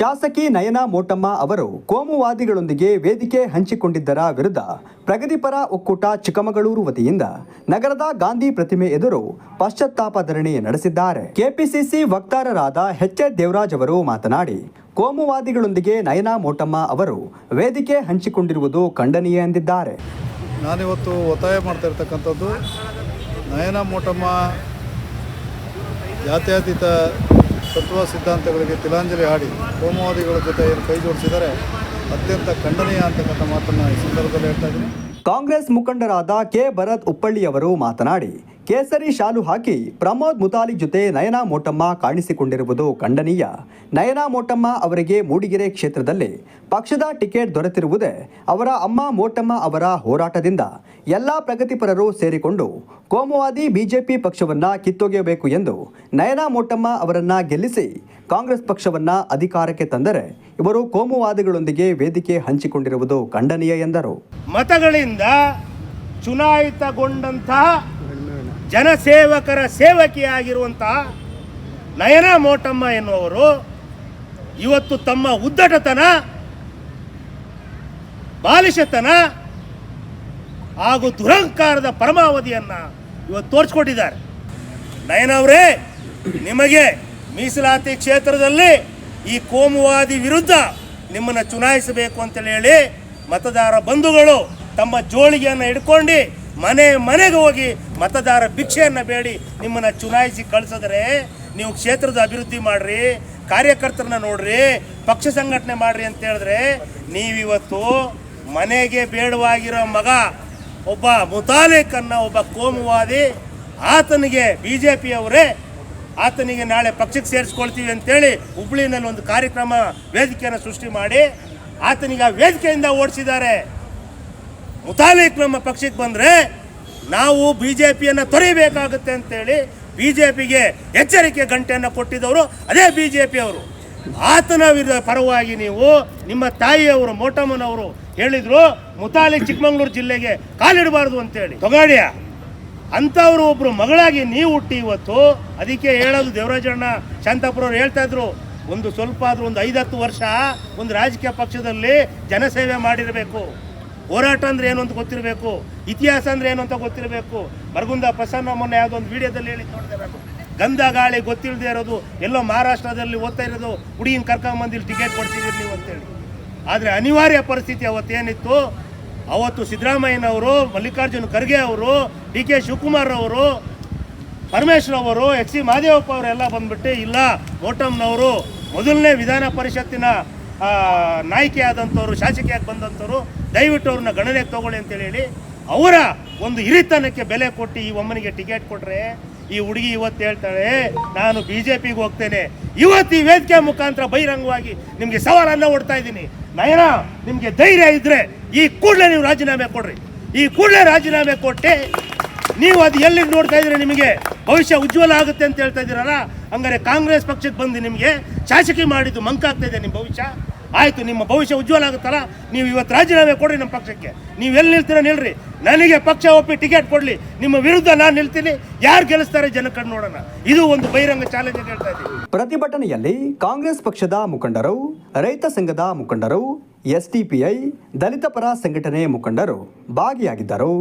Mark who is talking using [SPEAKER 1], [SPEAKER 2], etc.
[SPEAKER 1] ಶಾಸಕಿ ನಯನ ಮೋಟಮ್ಮ ಅವರು ಕೋಮುವಾದಿಗಳೊಂದಿಗೆ ವೇದಿಕೆ ಹಂಚಿಕೊಂಡಿದ್ದರ ವಿರುದ್ಧ ಪ್ರಗತಿಪರ ಒಕ್ಕೂಟ ಚಿಕ್ಕಮಗಳೂರು ವತಿಯಿಂದ ನಗರದ ಗಾಂಧಿ ಪ್ರತಿಮೆ ಎದುರು ಪಶ್ಚಾತ್ತಾಪ ಧರಣಿ ನಡೆಸಿದ್ದಾರೆ. ಕೆಪಿಸಿಸಿ ವಕ್ತಾರರಾದ ಎಚ್ ಎ ದೇವರಾಜ್ ಅವರು ಮಾತನಾಡಿ, ಕೋಮುವಾದಿಗಳೊಂದಿಗೆ ನಯನ ಮೋಟಮ್ಮ ಅವರು ವೇದಿಕೆ ಹಂಚಿಕೊಂಡಿರುವುದು ಖಂಡನೀಯ ಎಂದಿದ್ದಾರೆ.
[SPEAKER 2] ನಾನಿವತ್ತು ಒತ್ತಾಯ ಮಾಡ್ತಾ ಇರ್ತಕ್ಕಂಥದ್ದು ನಯನ ಮೋಟಮ್ಮ ಜಾತ್ಯತೀತ ತತ್ವ ಸಿದ್ಧಾಂತಗಳಿಗೆ ತಿಲಾಂಜಲಿ ಹಾಡಿ ಕೋಮುವಾದಿಗಳ ಜೊತೆ ಏನು ಕೈ ಜೋಡಿಸಿದರೆ ಅತ್ಯಂತ ಖಂಡನೀಯ ಅಂತಕ್ಕಂಥ ಮಾತನ್ನು ಈ ಸಂದರ್ಭದಲ್ಲಿ ಹೇಳ್ತಾ ಇದ್ದೀನಿ.
[SPEAKER 1] ಕಾಂಗ್ರೆಸ್ ಮುಖಂಡರಾದ ಕೆ. ಭರತ್ ಉಪ್ಪಳ್ಳಿಯವರು ಮಾತನಾಡಿ ಕೇಸರಿ ಶಾಲು ಹಾಕಿ ಪ್ರಮೋದ್ ಮುತಾಲಿ ಜೊತೆ ನಯನಾ ಮೋಟಮ್ಮ ಕಾಣಿಸಿಕೊಂಡಿರುವುದು ಖಂಡನೀಯ. ನಯನಾ ಮೋಟಮ್ಮ ಅವರಿಗೆ ಮೂಡಿಗೆರೆ ಕ್ಷೇತ್ರದಲ್ಲಿ ಪಕ್ಷದ ಟಿಕೆಟ್ ದೊರೆತಿರುವುದೇ ಅವರ ಅಮ್ಮ ಮೋಟಮ್ಮ ಅವರ ಹೋರಾಟದಿಂದ. ಎಲ್ಲ ಪ್ರಗತಿಪರರು ಸೇರಿಕೊಂಡು ಕೋಮುವಾದಿ ಬಿಜೆಪಿ ಪಕ್ಷವನ್ನ ಕಿತ್ತೊಗೆಯಬೇಕು ಎಂದು ನಯನಾ ಮೋಟಮ್ಮ ಅವರನ್ನು ಗೆಲ್ಲಿಸಿ ಕಾಂಗ್ರೆಸ್ ಪಕ್ಷವನ್ನ ಅಧಿಕಾರಕ್ಕೆ ತಂದರೆ ಇವರು ಕೋಮುವಾದಿಗಳೊಂದಿಗೆ ವೇದಿಕೆ ಹಂಚಿಕೊಂಡಿರುವುದು ಖಂಡನೀಯ ಎಂದರು.
[SPEAKER 3] ಮತಗಳಿಂದ ಚುನಾಯಿತಗೊಂಡಂತಹ ಜನಸೇವಕರ ಸೇವಕಿಯಾಗಿರುವಂತಹ ನಯನ ಮೋಟಮ್ಮ ಎನ್ನುವರು ಇವತ್ತು ತಮ್ಮ ಉದ್ದಟತನ, ಬಾಲಿಶತನ ಹಾಗೂ ದುರಹಂಕಾರದ ಪರಮಾವಧಿಯನ್ನು ಇವತ್ತು ತೋರಿಸ್ಕೊಟ್ಟಿದ್ದಾರೆ. ನಯನ ಅವರೇ, ನಿಮಗೆ ಮೀಸಲಾತಿ ಕ್ಷೇತ್ರದಲ್ಲಿ ಈ ಕೋಮುವಾದಿ ವಿರುದ್ಧ ನಿಮ್ಮನ್ನು ಚುನಾಯಿಸಬೇಕು ಅಂತೇಳಿ ಹೇಳಿ ಮತದಾರ ಬಂಧುಗಳು ತಮ್ಮ ಜೋಳಿಗೆಯನ್ನು ಹಿಡ್ಕೊಂಡು ಮನೆ, ಮನೆಗೆ ಹೋಗಿ ಮತದಾರ ಭಿಕ್ಷೆಯನ್ನು ಬೇಡಿ, ನಿಮ್ಮನ್ನು ಚುನಾಯಿಸಿ ಕಳಿಸಿದ್ರೆ ನೀವು ಕ್ಷೇತ್ರದ ಅಭಿವೃದ್ಧಿ ಮಾಡ್ರಿ, ಕಾರ್ಯಕರ್ತರನ್ನ ನೋಡ್ರಿ, ಪಕ್ಷ ಸಂಘಟನೆ ಮಾಡ್ರಿ ಅಂತ ಹೇಳಿದ್ರೆ ನೀವಿವತ್ತು ಮನೆಗೆ ಬೇಡವಾಗಿರೋ ಮಗ, ಒಬ್ಬ ಮುತಾಲಿಕನ್ನ, ಒಬ್ಬ ಕೋಮುವಾದಿ, ಆತನಿಗೆ ಬಿ ಜೆ ಪಿಯವರೇ ಆತನಿಗೆ ನಾಳೆ ಪಕ್ಷಕ್ಕೆ ಸೇರಿಸ್ಕೊಳ್ತೀವಿ ಅಂತೇಳಿ ಹುಬ್ಳಿನಲ್ಲಿ ಒಂದು ಕಾರ್ಯಕ್ರಮ, ವೇದಿಕೆಯನ್ನು ಸೃಷ್ಟಿ ಮಾಡಿ, ಆತನಿಗೆ ಆ ವೇದಿಕೆಯಿಂದ ಓಡಿಸಿದ್ದಾರೆ. ಮುತಾಲಿಕ್ ನಮ್ಮ ಪಕ್ಷಕ್ಕೆ ಬಂದರೆ ನಾವು ಬಿ ಜೆ ಪಿಯನ್ನು ತೊರೆಯಬೇಕಾಗುತ್ತೆ ಅಂತೇಳಿ ಬಿ ಜೆ ಪಿಗೆ ಎಚ್ಚರಿಕೆ ಗಂಟೆಯನ್ನು ಕೊಟ್ಟಿದ್ದವರು ಅದೇ ಬಿ ಜೆ ಪಿಯವರು ಆತನ ವಿರುದ್ಧ ಪರವಾಗಿ ನೀವು ನಿಮ್ಮ ತಾಯಿಯವರು ಮೋಟಮ್ಮನವರು ಹೇಳಿದರು ಮುತಾಲಿಕ್ ಚಿಕ್ಕಮಗಳೂರು ಜಿಲ್ಲೆಗೆ ಕಾಲಿಡಬಾರ್ದು ಅಂತೇಳಿ. ತೊಗಾಡಿಯ? ಅಂಥವ್ರು ಒಬ್ಬರು ಮಗಳಾಗಿ ನೀವು ಹುಟ್ಟಿ ಇವತ್ತು ಅದಕ್ಕೆ ಹೇಳೋದು ದೇವರಾಜಣ್ಣ ಶಾಂತಾಪುರವ್ರು ಹೇಳ್ತಾ ಇದ್ರು ಒಂದು ಸ್ವಲ್ಪ ಆದರೂ ಒಂದು ಐದತ್ತು ವರ್ಷ ಒಂದು ರಾಜಕೀಯ ಪಕ್ಷದಲ್ಲಿ ಜನಸೇವೆ ಮಾಡಿರಬೇಕು. ಹೋರಾಟ ಅಂದ್ರೆ ಏನು ಅಂತ ಗೊತ್ತಿರಬೇಕು? ಇತಿಹಾಸ ಅಂದ್ರೆ ಏನು ಅಂತ ಗೊತ್ತಿರಬೇಕು? ಬರಗುಂದ ಪ್ರಸನ್ನ ಮೊನ್ನೆ ಯಾವುದೋ ಒಂದು ವಿಡಿಯೋದಲ್ಲಿ ಹೇಳಿ ನೋಡಿದೆ ಗಂಧ ಗಾಳಿ ಗೊತ್ತಿಲ್ಲದೆ ಇರೋದು, ಎಲ್ಲೋ ಮಹಾರಾಷ್ಟ್ರದಲ್ಲಿ ಓದ್ತಾ ಇರೋದು, ಹುಡುಗಿನ ಕರ್ಕೊಂಬಂದು ಇಲ್ಲಿ ಟಿಕೆಟ್ ಕೊಡ್ತಿದ್ದೀರಿ ನೀವು ಅಂತೇಳಿ ಆದರೆ ಅನಿವಾರ್ಯ ಪರಿಸ್ಥಿತಿ ಅವತ್ತೇನಿತ್ತು ಅವತ್ತು ಸಿದ್ದರಾಮಯ್ಯನವರು, ಮಲ್ಲಿಕಾರ್ಜುನ ಖರ್ಗೆ ಅವರು, ಡಿ ಕೆ ಶಿವಕುಮಾರ್ ಅವರು, ಪರಮೇಶ್ವರ್ ಅವರು, ಎಚ್ ಸಿ ಮಹದೇವಪ್ಪ ಅವರೆಲ್ಲ ಬಂದ್ಬಿಟ್ಟು ಇಲ್ಲ ಮೋಟಮ್ನವರು ಮೊದಲನೇ ವಿಧಾನ ಪರಿಷತ್ತಿನ ಆ, ನಾಯಕಿ ಆದಂಥವ್ರು ಶಾಸಕಿಯಾಗಿ ಬಂದಂಥವ್ರು ದಯವಿಟ್ಟು ಅವ್ರನ್ನ ಗಣನೆಗೆ ತಗೊಳ್ಳಿ ಅಂತೇಳಿ ಹೇಳಿ ಅವರ ಒಂದು ಹಿರಿತನಕ್ಕೆ ಬೆಲೆ ಕೊಟ್ಟು ಈ ಒಮ್ಮನಿಗೆ ಟಿಕೆಟ್ ಕೊಟ್ರೆ ಈ ಹುಡುಗಿ ಇವತ್ತು ಹೇಳ್ತಾಳೆ ನಾನು ಬಿ ಜೆ ಪಿಗೆ ಹೋಗ್ತೇನೆ. ಇವತ್ತು ಈ ವೇದಿಕೆ ಮುಖಾಂತರ ಬಹಿರಂಗವಾಗಿ ನಿಮಗೆ ಸವಾಲನ್ನ ಹೊಡ್ತಾ ಇದ್ದೀನಿ. ನಯನ ನಿಮಗೆ ಧೈರ್ಯ ಇದ್ರೆ ಈ ಕೂಡಲೇ ನೀವು ರಾಜೀನಾಮೆ ಕೊಡ್ರಿ. ಈ ಕೂಡಲೇ ರಾಜೀನಾಮೆ ಕೊಟ್ಟೆ ನೀವು ಅದು ಎಲ್ಲಿ ನೋಡ್ತಾ ಇದ್ರೆ ನಿಮಗೆ? ಭವಿಷ್ಯ ಉಜ್ವಲ ಆಗುತ್ತೆ ಅಂತ ಹೇಳ್ತಾ ಇದ್ದೀರಲ್ಲ? ಹಂಗಾರೆ ಕಾಂಗ್ರೆಸ್ ಪಕ್ಷಕ್ಕೆ ಬಂದು ನಿಮಗೆ ಶಾಸಕಿ ಮಾಡಿದ್ದು ಮಂಕಾಗ್ತಾ ಇದೆ ನಿಮ್ಮ ಭವಿಷ್ಯ. ಆಯ್ತು, ನಿಮ್ಮ ಭವಿಷ್ಯ ಉಜ್ವಲ ಆಗುತ್ತಲ್ಲ? ನೀವು ಇವತ್ತು ರಾಜೀನಾಮೆ ಕೊಡ್ರಿ ನಮ್ಮ ಪಕ್ಷಕ್ಕೆ. ನೀವು ಎಲ್ಲಿ ನಿಲ್ತೀರ ನಿಲ್ರಿ. ನನಗೆ ಪಕ್ಷ ಒಪ್ಪಿ ಟಿಕೆಟ್ ಕೊಡಲಿ. ನಿಮ್ಮ ವಿರುದ್ಧ ನಾನು ನಿಲ್ತೀನಿ. ಯಾರು ಗೆಲ್ಲಿಸ್ತಾರೆ ಜನ ಕಣ್ಣು ನೋಡೋಣ. ಇದು ಒಂದು ಬಹಿರಂಗ ಚಾಲೆಂಜ್ ಅಂತ ಹೇಳ್ತಾ ಇದ್ದೀನಿ.
[SPEAKER 1] ಪ್ರತಿಭಟನೆಯಲ್ಲಿ ಕಾಂಗ್ರೆಸ್ ಪಕ್ಷದ ಮುಖಂಡರು, ರೈತ ಸಂಘದ ಮುಖಂಡರು ಎಸ್ಡಿಪಿಐ ದಲಿತ ಪರ ಸಂಘಟನೆ ಮುಖಂಡರು ಭಾಗಿಯಾಗಿದ್ದರು.